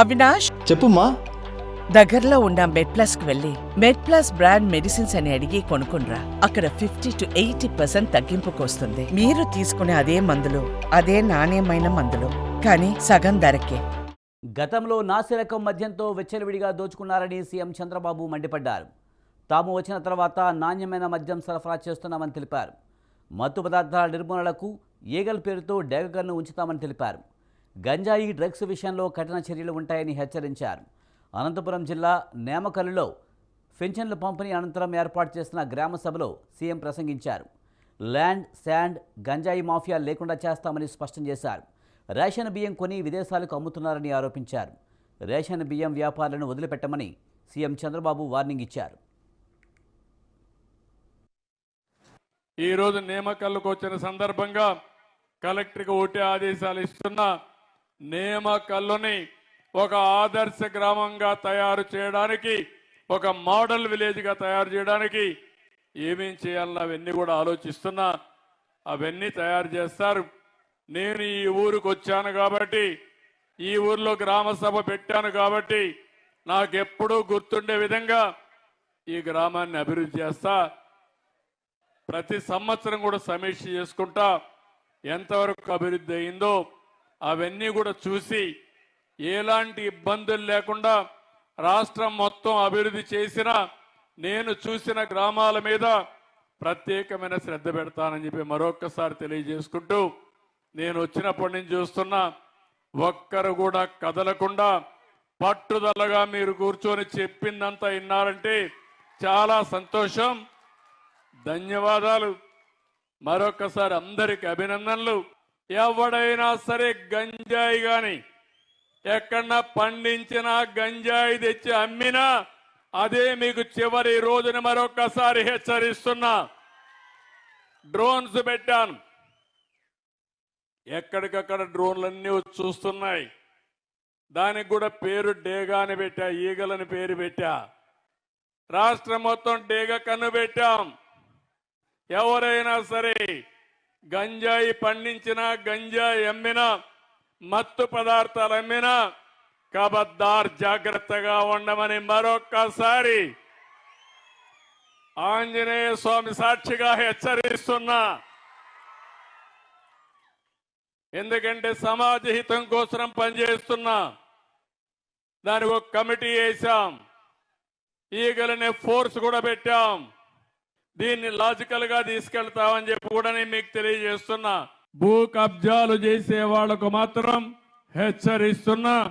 అవినాష్? చెప్పుమా దగ్గరలో ఉన్న మెడ్ ప్లస్కు వెళ్ళి మెడ్ ప్లస్ బ్రాండ్ మెడిసిన్స్ అని అడిగి కొనుక్కునరా అక్కడ ఫిఫ్టీ టు ఎయిటీ పర్సెంట్ తగ్గింపుకు వస్తుంది మీరు తీసుకునే అదే మందులు అదే నాణ్యమైన మందులు. కానీ సగం ధరకే. గతంలో నాసిరకం మద్యంతో వెచ్చలవిడిగా దోచుకున్నారని సీఎం చంద్రబాబు మండిపడ్డారు. తాము వచ్చిన తర్వాత నాణ్యమైన మద్యం సరఫరా చేస్తున్నామని తెలిపారు. మత్తు పదార్థాల నిర్మూలనకు ఏగల్ పేరుతో డేగగన్ను ఉంచుతామని తెలిపారు. గంజాయి డ్రగ్స్ విషయంలో కఠిన చర్యలు ఉంటాయని హెచ్చరించారు. అనంతపురం జిల్లా నేమకల్లులో పెన్షన్ల పంపిణీ అనంతరం ఏర్పాటు చేసిన గ్రామ సభలో సీఎం ప్రసంగించారు. ల్యాండ్ శాండ్ గంజాయి మాఫియా లేకుండా చేస్తామని స్పష్టం చేశారు. రేషన్ బియ్యం కొని విదేశాలకు అమ్ముతున్నారని ఆరోపించారు. రేషన్ బియ్యం వ్యాపారులను వదిలిపెట్టమని సీఎం చంద్రబాబు వార్నింగ్ ఇచ్చారు. ఈరోజు రోజు నియామకాలకు వచ్చిన సందర్భంగా కలెక్టర్కి ఓటే ఆదేశాలు ఇస్తున్నా నేమకల్లుని ఒక ఆదర్శ గ్రామంగా తయారు చేయడానికి ఒక మోడల్ విలేజ్గా తయారు చేయడానికి ఏమేం చేయాలని అవన్నీ కూడా ఆలోచిస్తున్నా. అవన్నీ తయారు చేస్తారు. నేను ఈ ఊరికి వచ్చాను కాబట్టి ఈ ఊర్లో గ్రామ సభ పెట్టాను కాబట్టి నాకెప్పుడూ గుర్తుండే విధంగా ఈ గ్రామాన్ని అభివృద్ధి చేస్తా. ప్రతి సంవత్సరం కూడా సమీక్ష చేసుకుంటా. ఎంతవరకు అభివృద్ధి అయిందో అవన్నీ కూడా చూసి ఎలాంటి ఇబ్బందులు లేకుండా రాష్ట్రం మొత్తం అభివృద్ధి చేసిన నేను చూసిన గ్రామాల మీద ప్రత్యేకమైన శ్రద్ధ పెడతానని చెప్పి మరొక్కసారి తెలియజేసుకుంటూ నేను వచ్చినప్పటి నుంచి చూస్తున్నా ఒక్కరు కూడా కదలకుండా పట్టుదలగా మీరు కూర్చొని చెప్పిందంతా విన్నారంటే చాలా సంతోషం. ధన్యవాదాలు. మరొకసారి అందరికి అభినందనలు. ఎవడైనా సరే గంజాయి గాని ఎక్కడన్నా పండించిన గంజాయి తెచ్చి అమ్మినా అదే మీకు చివరి రోజున మరొకసారి హెచ్చరిస్తున్నా. డ్రోన్స్ పెట్టాను. ఎక్కడికక్కడ డ్రోన్లన్నీ చూస్తున్నాయి. దానికి కూడా పేరు డేగా అని పెట్టా ఈగలని పేరు పెట్టా. రాష్ట్రం మొత్తం డేగ కన్ను పెట్టాం. ఎవరైనా సరే గంజాయి పండించిన గంజాయి అమ్మినా మత్తు పదార్థాలు అమ్మినా కబద్దార్ జాగ్రత్తగా ఉండమని మరొక్కసారి ఆంజనేయ స్వామి సాక్షిగా హెచ్చరిస్తున్నా. ఎందుకంటే సమాజ హితం కోసం పనిచేస్తున్నా. దానికి ఒక కమిటీ వేశాం. ఈగలనే ఫోర్స్ కూడా పెట్టాం. దీన్ని లాజికల్గా తీసుకెళ్తామని చెప్పి కూడా నేను మీకు తెలియజేస్తున్నా. భూ కబ్జాలు చేసే వాళ్ళకు మాత్రం హెచ్చరిస్తున్నా.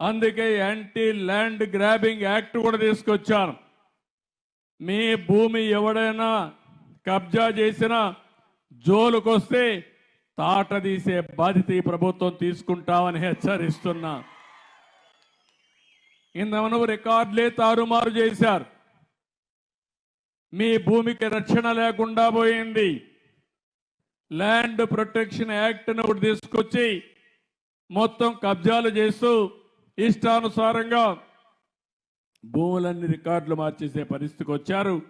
అందుకే యాంటీ ల్యాండ్ గ్రాబింగ్ యాక్ట్ కూడా తీసుకొచ్చాను. మీ భూమి ఎవడైనా కబ్జా చేసినా జోలుకొస్తే తాట తీసే బాధ్యత ఈ ప్రభుత్వం తీసుకుంటామని హెచ్చరిస్తున్నా. ఇంతమను రికార్డులే తారుమారు చేశారు. మీ భూమికి రక్షణ లేకుండా పోయింది. ల్యాండ్ ప్రొటెక్షన్ యాక్ట్ను ఒకటి తీసుకొచ్చి మొత్తం కబ్జాలు చేస్తూ ఇష్టానుసారంగా భూములన్నీ రికార్డులు మార్చేసే పరిస్థితికి వచ్చారు.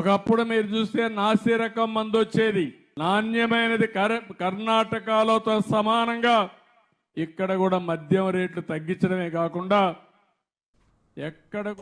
ఒకప్పుడు మీరు చూస్తే నాసి రకం మందు వచ్చేది. నాణ్యమైనది కర- కర్ణాటకలోతో సమానంగా ఇక్కడ కూడా మద్యం రేట్లు తగ్గించడమే కాకుండా ఎక్కడ